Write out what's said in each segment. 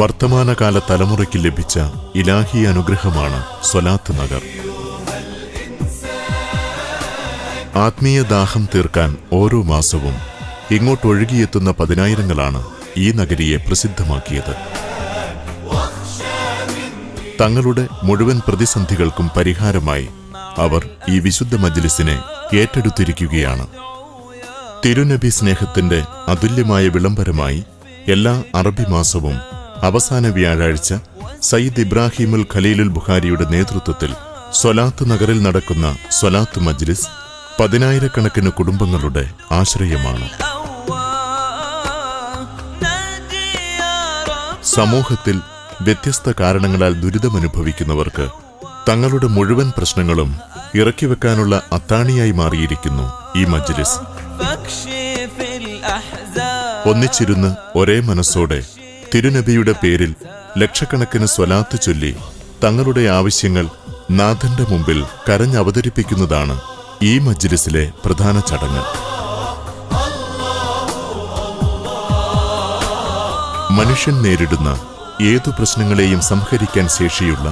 വർത്തമാനകാല തലമുറയ്ക്ക് ലഭിച്ച ഇലാഹി അനുഗ്രഹമാണ് സ്വലാത്ത് നഗർ. ആത്മീയ ദാഹം തീർക്കാൻ ഓരോ മാസവും ഇങ്ങോട്ടൊഴുകിയെത്തുന്ന പതിനായിരങ്ങളാണ് ഈ നഗരിയെ പ്രസിദ്ധമാക്കിയത്. തങ്ങളുടെ മുഴുവൻ പ്രതിസന്ധികൾക്കും പരിഹാരമായി അവർ ഈ വിശുദ്ധ മജ്ലിസിനെ ഏറ്റെടുത്തിരിക്കുകയാണ്. തിരുനബി സ്നേഹത്തിന്റെ അതുല്യമായ വിളംബരമായി എല്ലാ അറബി മാസവും അവസാന വ്യാഴാഴ്ച സയ്യിദ് ഇബ്രാഹിമുൽ ഖലീലുൽ ബുഖാരിയുടെ നേതൃത്വത്തിൽ സൊലാത്ത് നഗറിൽ നടക്കുന്ന സൊലാത്ത് മജ്ലിസ് പതിനായിരക്കണക്കിന് കുടുംബങ്ങളുടെ ആശ്രയമാണ്. സമൂഹത്തിൽ വ്യത്യസ്ത കാരണങ്ങളാൽ ദുരിതമനുഭവിക്കുന്നവർക്ക് തങ്ങളുടെ മുഴുവൻ പ്രശ്നങ്ങളും ഇറക്കി വെക്കാനുള്ള അത്താണിയായി മാറിയിരിക്കുന്നു ഈ മജ്ലിസ്. ഒന്നിച്ചിരുന്ന് ഒരേ മനസ്സോടെ തിരുനബിയുടെ പേരിൽ ലക്ഷക്കണക്കിന് സ്വലാത്ത് ചൊല്ലി തങ്ങളുടെ ആവശ്യങ്ങൾ നാഥന്റെ മുമ്പിൽ കരഞ്ഞവതരിപ്പിക്കുന്നതാണ് ഈ മജ്ലിസിലെ പ്രധാന ചടങ്ങ് മനുഷ്യൻ നേരിടുന്ന ഏതു പ്രശ്നങ്ങളെയും സംഹരിക്കാൻ ശേഷിയുള്ള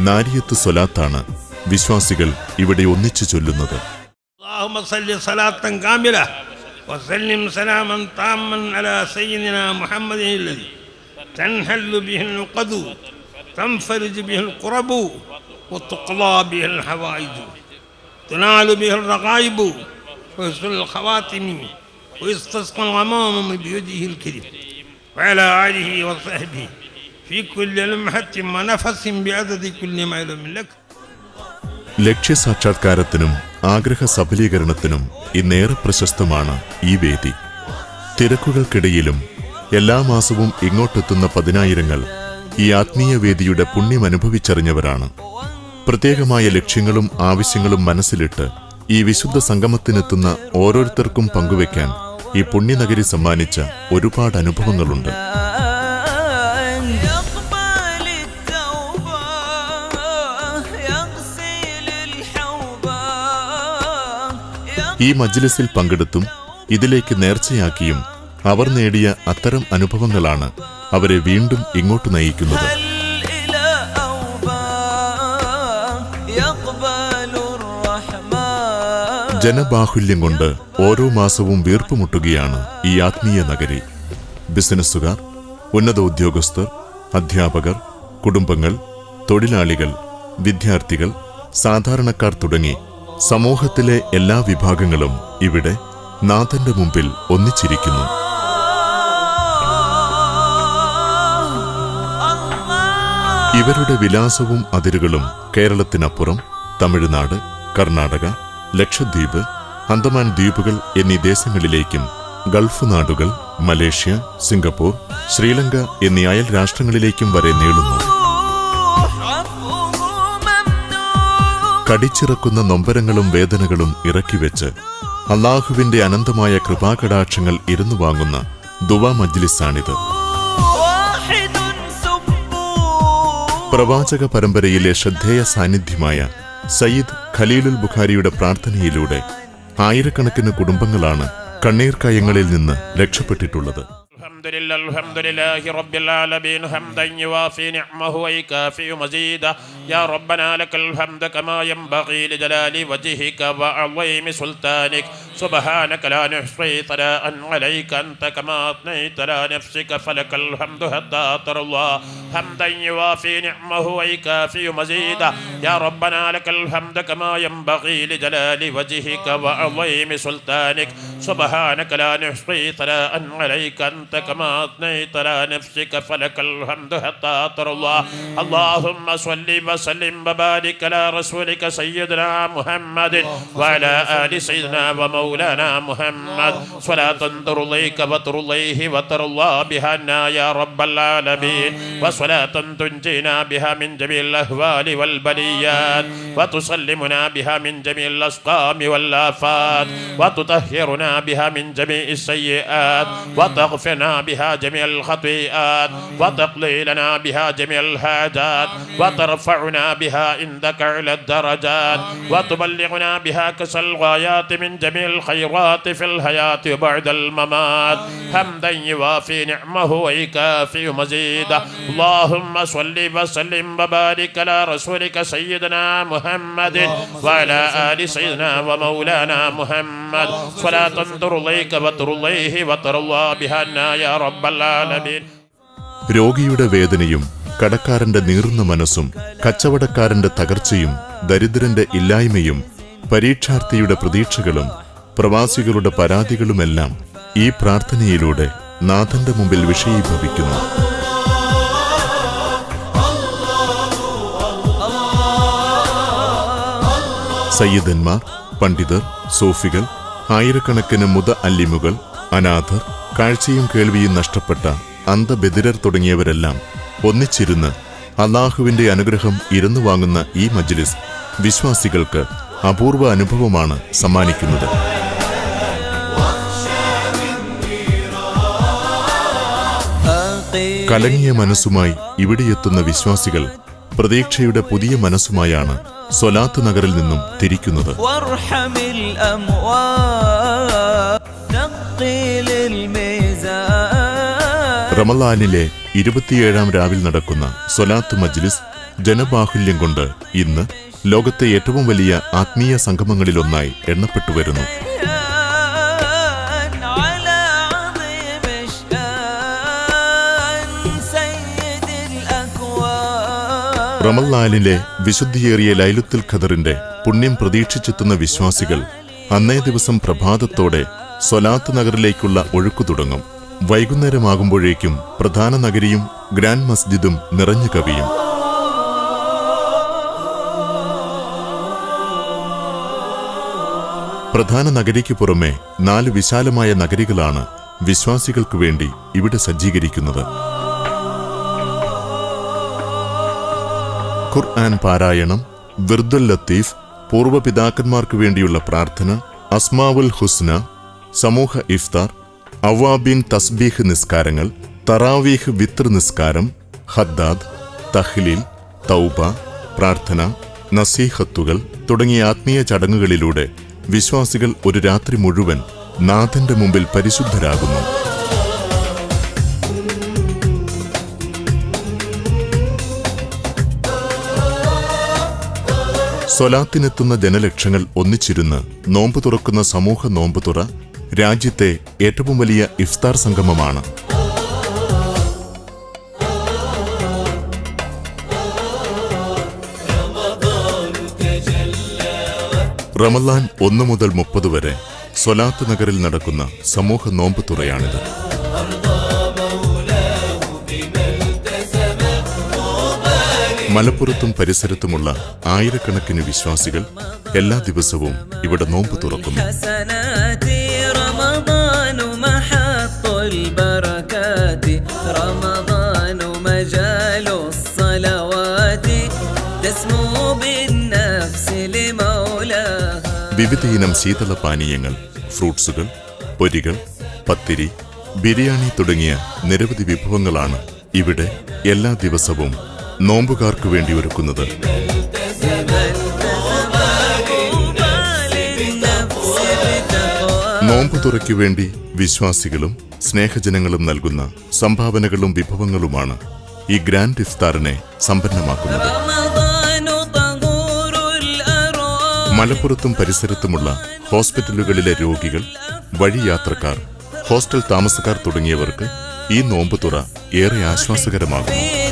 നാരിയത്ത് സ്വലാത്താണ് വിശ്വാസികൾ ഇവിടെ ഒന്നിച്ചു ചൊല്ലുന്നത് اللهم صل صلاة كاملة وسلم سلاما تاما على سيدنا محمد الذي تنحل به العقد تنفرج به الكرب وتقضى به الحوائج تنال به الرغائب ويسر الخواتم ويستسقى الغمام بيده الكريم وعلى آله وصحبه في كل لمحة ونفس بعدد كل معلوم لك ലക്ഷ്യസാക്ഷാത്കാരത്തിനും ആഗ്രഹ സഫലീകരണത്തിനും ഇന്നേറെ പ്രശസ്തമാണ് ഈ വേദി തിരക്കുകൾക്കിടയിലും എല്ലാ മാസവും ഇങ്ങോട്ടെത്തുന്ന പതിനായിരങ്ങൾ ഈ ആത്മീയവേദിയുടെ പുണ്യം അനുഭവിച്ചറിഞ്ഞവരാണ്. പ്രത്യേകമായ ലക്ഷ്യങ്ങളും ആവശ്യങ്ങളും മനസ്സിലിട്ട് ഈ വിശുദ്ധ സംഗമത്തിനെത്തുന്ന ഓരോരുത്തർക്കും പങ്കുവെക്കാൻ ഈ പുണ്യനഗരി സമ്മാനിച്ച ഒരുപാട് അനുഭവങ്ങളുണ്ട്. ഈ മജ്ലിസിൽ പങ്കെടുത്തും ഇതിലേക്ക് നേർച്ചയാക്കിയും അവർ നേടിയ അത്തരം അനുഭവങ്ങളാണ് അവരെ വീണ്ടും ഇങ്ങോട്ട് നയിക്കുന്നത്. ജനബാഹുല്യം കൊണ്ട് ഓരോ മാസവും വീർപ്പുമുട്ടുകയാണ് ഈ ആത്മീയ നഗരി. ബിസിനസ്സുകാർ ഉന്നത ഉദ്യോഗസ്ഥർ അധ്യാപകർ കുടുംബങ്ങൾ തൊഴിലാളികൾ വിദ്യാർത്ഥികൾ സാധാരണക്കാർ തുടങ്ങി സമൂഹത്തിലെ എല്ലാ വിഭാഗങ്ങളും ഇവിടെ നാഥന്റെ മുമ്പിൽ ഒന്നിച്ചിരിക്കുന്നു. ഇവരുടെ വിലാസവും അതിരുകളും കേരളത്തിനപ്പുറം തമിഴ്നാട് കർണാടക ലക്ഷദ്വീപ് അന്തമാൻ ദ്വീപുകൾ എന്നീ ദേശങ്ങളിലേക്കും ഗൾഫ് നാടുകൾ മലേഷ്യ സിംഗപ്പൂർ ശ്രീലങ്ക എന്നീ അയൽ രാഷ്ട്രങ്ങളിലേക്കും വരെ നീളുന്നു. കടിച്ചിറക്കുന്ന നൊമ്പരങ്ങളും വേദനകളും ഇറക്കിവെച്ച് അള്ളാഹുവിന്റെ അനന്തമായ കൃപാകടാക്ഷങ്ങൾ ഇരുന്നു വാങ്ങുന്ന ദുവാ മജ്ലിസാണിത്. പ്രവാചക പരമ്പരയിലെ ശ്രദ്ധേയ സാന്നിധ്യമായ സയ്യിദ് ഖലീലുൽ ബുഖാരിയുടെ പ്രാർത്ഥനയിലൂടെ ആയിരക്കണക്കിന് കുടുംബങ്ങളാണ് കണ്ണീർ കയങ്ങളിൽ നിന്ന് രക്ഷപ്പെട്ടിട്ടുള്ളത്. سبحانك لا نحصي ثناء عليك أنت كما أثنيت على نفسك فلك الحمد حتى ترضى حمدا يوافي نعمه ويكافئ مزيدا. يا ربنا لك الحمد كما ينبغي لجلال وجهك وعظيم سلطانك. سبحانك لا نحصي ثناء عليك أنت كما أثنيت على نفسك فلك الحمد حتى ترضى اللهم صل وسلم وبارك على رسولك سيدنا محمد وعلى آل سيدنا ومولانا محمد. صلاة ترضيك وترضيه وترضى بها عنا يا رب العالمين. وصلاة تنجينا بها من جميع الأهوال والبليات. وتسلمنا بها من جميع الأسقام والآفات. وتطهرنا بها من جميع السيئات. وتغفرنا بها جميع الخطيئات. وتقضي لنا بها جميع الحاجات. وترفعنا بها عندك على الدرجات. وتبلغنا بها كسى الغايات من جميع الخيرات في الحياة وبعد الممات حمدا يوافي نعمه ويكافئ مزيده اللهم صل وسلم وبارك على رسولك سيدنا محمد وعلى آل سيدنا ومولانا محمد صلاة ترضيك وترضيه وترضى بها عنا يا رب العالمين രോഗിയുടെ വേദനയും കടക്കാരന്റെ നീറുന്ന മനസ്സും കച്ചവടക്കാരന്റെ തകർച്ചയും ദരിദ്രന്റെ ഇല്ലായ്മയും പരീക്ഷാർത്ഥിയുടെ പ്രതീക്ഷകളും പ്രവാസികളുടെ പരാതികളുമെല്ലാം ഈ പ്രാർത്ഥനയിലൂടെ നാഥന്റെ മുമ്പിൽ വിഷയീഭവിക്കുന്നു. സയ്യിദന്മാർ പണ്ഡിതർ സൂഫികൾ ആയിരക്കണക്കിന് മുത അല്ലിമുകൾ അനാഥർ കാഴ്ചയും കേൾവിയും നഷ്ടപ്പെട്ട അന്ധബദിരർ തുടങ്ങിയവരെല്ലാം ഒന്നിച്ചിരുന്ന് അള്ളാഹുവിന്റെ അനുഗ്രഹം ഇരുന്നു വാങ്ങുന്ന ഈ മജ്ലിസ് വിശ്വാസികൾക്ക് അപൂർവ അനുഭവമാണ് സമ്മാനിക്കുന്നത്. കലങ്ങിയ മനസ്സുമായി ഇവിടെയെത്തുന്ന വിശ്വാസികൾ പ്രതീക്ഷയുടെ പുതിയ മനസ്സുമായാണ് സൊലാത്ത് നഗറിൽ നിന്നും തിരിക്കുന്നത്. റമലാനിലെ ഇരുപത്തിയേഴാം രാവിൽ നടക്കുന്ന സൊലാത്ത് മജ്ലിസ് ജനബാഹുല്യം കൊണ്ട് ഇന്ന് ലോകത്തെ ഏറ്റവും വലിയ ആത്മീയ സംഗമങ്ങളിലൊന്നായി എണ്ണപ്പെട്ടു വരുന്നു. റമൽനാലിലെ വിശുദ്ധിയേറിയ ലൈലുത്തുൽ ഖദറിന്റെ പുണ്യം പ്രതീക്ഷിച്ചെത്തുന്ന വിശ്വാസികൾ അന്നേ ദിവസം പ്രഭാതത്തോടെ സൊലാത്ത് നഗറിലേക്കുള്ള ഒഴുക്കു തുടങ്ങും. വൈകുന്നേരമാകുമ്പോഴേക്കും പ്രധാന നഗരിയും ഗ്രാൻഡ് മസ്ജിദും നിറഞ്ഞു കവിയും. പ്രധാന നഗരിക്ക് പുറമെ നാല് വിശാലമായ നഗരികളാണ് വിശ്വാസികൾക്കു വേണ്ടി ഇവിടെ സജ്ജീകരിക്കുന്നത്. ഖുർആൻ പാരായണം വിർദുൽ ലത്തീഫ് പൂർവപിതാക്കന്മാർക്ക് വേണ്ടിയുള്ള പ്രാർത്ഥന അസ്മാവുൽ ഹുസ്ന സമൂഹ ഇഫ്താർ അവാബിൻ തസ്ബീഹ് നിസ്കാരങ്ങൾ തറാവീഹ് വിത്ര നിസ്കാരം ഹദ്ദാദ് തഹ്ലീൽ തൗബ പ്രാർത്ഥന നസീഹത്തുകൾ തുടങ്ങിയ ആത്മീയ ചടങ്ങുകളിലൂടെ വിശ്വാസികൾ ഒരു രാത്രി മുഴുവൻ നാഥന്റെ മുമ്പിൽ പരിശുദ്ധരാകുന്നു. സ്വലാത്തിനെത്തുന്ന ജനലക്ഷങ്ങൾ ഒന്നിച്ചിരുന്ന് നോമ്പ് തുറക്കുന്ന സമൂഹ നോമ്പ് തുറ രാജ്യത്തെ ഏറ്റവും വലിയ ഇഫ്താർ സംഗമമാണ്. റമലാൻ ഒന്ന് മുതൽ മുപ്പത് വരെ സ്വലാത്ത് നഗറിൽ നടക്കുന്ന സമൂഹ നോമ്പ് തുറയാണിത്. മലപ്പുറത്തും പരിസരത്തുമുള്ള ആയിരക്കണക്കിന് വിശ്വാസികൾ എല്ലാ ദിവസവും ഇവിടെ നോമ്പ് തുറക്കുന്നു. വിവിധയിനം ശീതള പാനീയങ്ങൾ ഫ്രൂട്ട്സുകൾ പൊരികൾ പത്തിരി ബിരിയാണി തുടങ്ങിയ നിരവധി വിഭവങ്ങളാണ് ഇവിടെ എല്ലാ ദിവസവും നോമ്പുകാർക്ക് വേണ്ടി ഒരുക്കുന്നത്. നോമ്പ് തുറയ്ക്ക് വേണ്ടി വിശ്വാസികളും സ്നേഹജനങ്ങളും നൽകുന്ന സംഭാവനകളും വിഭവങ്ങളുമാണ് ഈ ഗ്രാൻഡ് ഇഫ്താറിനെ സമ്പന്നമാക്കുന്നത്. മലപ്പുറത്തും പരിസരത്തുമുള്ള ഹോസ്പിറ്റലുകളിലെ രോഗികൾ വഴിയാത്രക്കാർ ഹോസ്റ്റൽ താമസക്കാർ തുടങ്ങിയവർക്ക് ഈ നോമ്പുതുറ ഏറെ ആശ്വാസകരമാകുന്നു.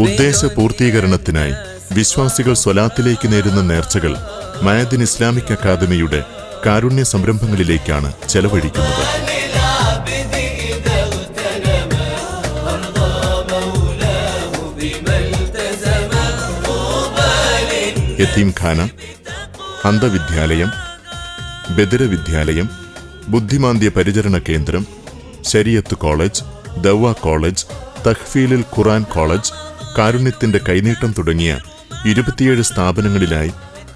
ഉദ്ദേശ പൂർത്തീകരണത്തിനായി വിശ്വാസികൾ സ്വലാത്തിലേക്ക് നേരുന്ന നേർച്ചകൾ മയദിൻ ഇസ്ലാമിക് അക്കാദമിയുടെ കാരുണ്യ സംരംഭങ്ങളിലേക്കാണ് ചെലവഴിക്കുന്നത്. യത്തീംഖാന അന്ധവിദ്യാലയം ബദിര വിദ്യാലയം ബുദ്ധിമാന്ദ്യ പരിചരണ കേന്ദ്രം ശരിയത്ത് കോളേജ് ദവ കോളേജ് തഹ്ഫീലുൽ ഖുറാൻ കോളേജ് കാരുണ്യത്തിന്റെ കൈനീട്ടം തുടങ്ങിയ ഇരുപത്തിയേഴ് സ്ഥാപനങ്ങളിലായി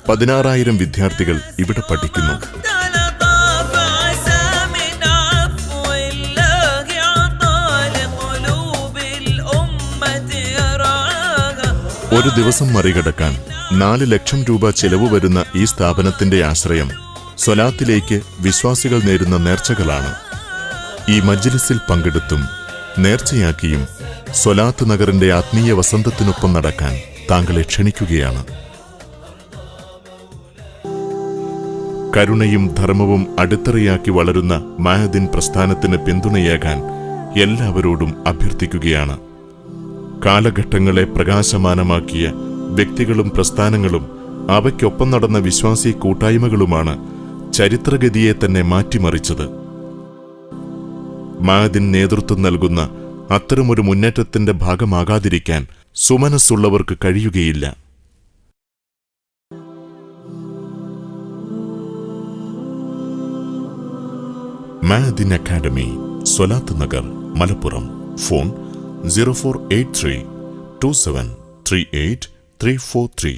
പതിനാറായിരം വിദ്യാർത്ഥികൾ ഇവിടെ പഠിക്കുന്നു. ഒരു ദിവസം മറികടക്കാൻ നാല് ലക്ഷം രൂപ ചെലവ് വരുന്ന ഈ സ്ഥാപനത്തിന്റെ ആശ്രയം സ്വലാത്തിലേക്ക് വിശ്വാസികൾ നേരുന്ന നേർച്ചകളാണ്. ഈ മജ്ലിസിൽ പങ്കെടുത്തും നേർച്ചയാക്കിയും സ്വലാത്ത് നഗറിന്റെ ആത്മീയ വസന്തത്തിനൊപ്പം നടക്കാൻ താങ്കളെ ക്ഷണിക്കുകയാണ്. കരുണയും ധർമ്മവും അടിത്തറയാക്കി വളരുന്ന മാഹദിൻ പ്രസ്ഥാനത്തിന് പിന്തുണയേകാൻ എല്ലാവരോടും അഭ്യർത്ഥിക്കുകയാണ്. കാലഘട്ടങ്ങളെ പ്രകാശമാനമാക്കിയ വ്യക്തികളും പ്രസ്ഥാനങ്ങളും അവയ്ക്കൊപ്പം നടന്ന വിശ്വാസി കൂട്ടായ്മകളുമാണ് ചരിത്രഗതിയെ തന്നെ മാറ്റിമറിച്ചത്. മാദിൻ നേതൃത്വം നൽകുന്ന അത്തരമൊരു മുന്നേറ്റത്തിന്റെ ഭാഗമാകാതിരിക്കാൻ സുമനസ്സുള്ളവർക്ക് കഴിയുകയില്ല. Madin academy Swalath Nagar Malappuram. Phone zero four eight three two seven three eight three four three.